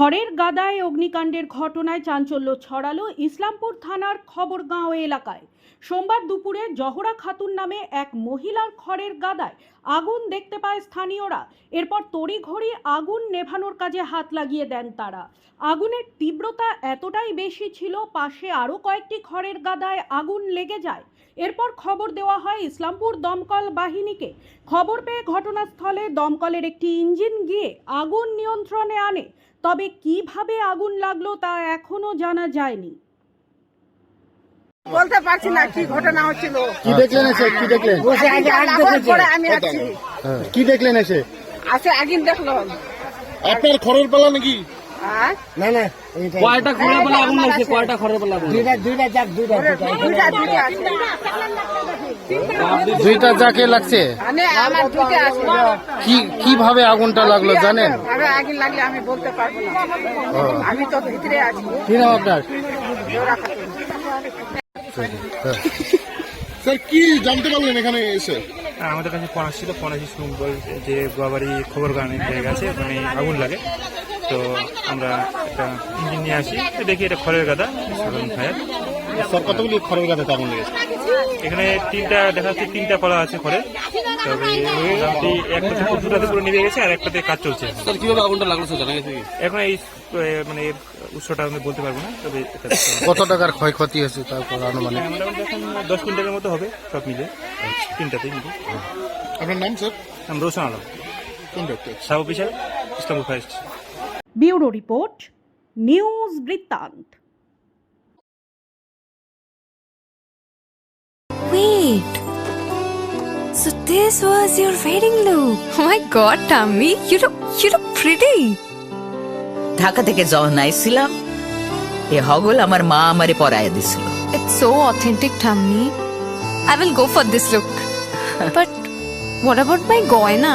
খড়ের গাদায় অগ্নিকাণ্ডের ঘটনায় চাঞ্চল্য ছড়ালো ইসলামপুর থানার খবরগাঁও এলাকায়। সোমবার দুপুরে জহরা খাতুন নামে এক মহিলার খড়ের গাদায় আগুন দেখতে পায় স্থানীয়রা। এরপর তড়িঘড়ি আগুন নেভানোর কাজে হাত লাগিয়ে দেন তারা। আগুনের তীব্রতা এতটাই বেশি ছিল, পাশে আরও কয়েকটি খড়ের গাদায় আগুন লেগে যায়। এরপর খবর দেওয়া হয় ইসলামপুর দমকল বাহিনীকে। খবর পেয়ে ঘটনাস্থলে দমকলের একটি ইঞ্জিন গিয়ে আগুন নিয়ন্ত্রণে আনে। তবে কীভাবে আগুন লাগল তা এখনও জানা যায়নি। বলতে পারছি না কি ঘটনা হচ্ছিল। কি দেখলেন এসে? কি দেখলেন? বসে আগে আগ লাগার আমি আছি কি দেখলেন এসে? আছে আগিন দেখলাম আপনার খড়ের পালা নাকি? না না কয়টা খড়ের আগুন লাগছে কয়টা খড়ের পালা আগুন দুইটা দুইটা দুইটা আছে। দুইটা যাকে লাগছে। মানে দুইটা কি কীভাবে আগুনটা লাগল জানেন? আগে আগে লাগলে আমি বলতে পারব না। আমি তো ভিতরে আছি। কি নাম আপনার? স্যার কি জানতে পারলেন এখানে এসে? হ্যাঁ, আমাদের কাছে ফোন আসছিল ফোন আসি শুন যে গোয়াবাড়ি খবর গানে জায়গা আছে ওখানে আগুন লাগে। তো আমরা একটা ইঞ্জিন নিয়ে আসি। দেখি এটা খড়ের গাদা সাধারণ ফায়ার। স্যার কতগুলি খড়ের গাদাতে আগুন লেগেছে এখানে তিনটা দেখা যাচ্ছে তিনটা কলা আছে খড়ের তবে মোটামুটি একটাতে দুটাতে পুরো নিভে গেছে আর একটাতে কাজ চলছে। এখন। স্যার কীভাবে আগুনটা লাগল জানা গেছে এখন এই মানে এর উৎসটা আমি বলতে পারব না তবে কত টাকার ক্ষয়ক্ষতি হয়েছে তারপর আনুমানিক? এখন দশ কুইন্টালের মতো হবে সব মিলে। তিনটাতেই মিলে। আপনার নাম স্যার? আমি রোশন আলম। কোন doctor sub officer Islampur fire station. Bureau report news Brittanto Wait. So this was your wedding look. Oh my god, Tammy, you look you look pretty. Dhaka থেকে যখন আইছিলাম এ হগল আমার মা আমারে পরায় দিছিল It's so authentic, Tammy. I will go for this look. but what about my goina?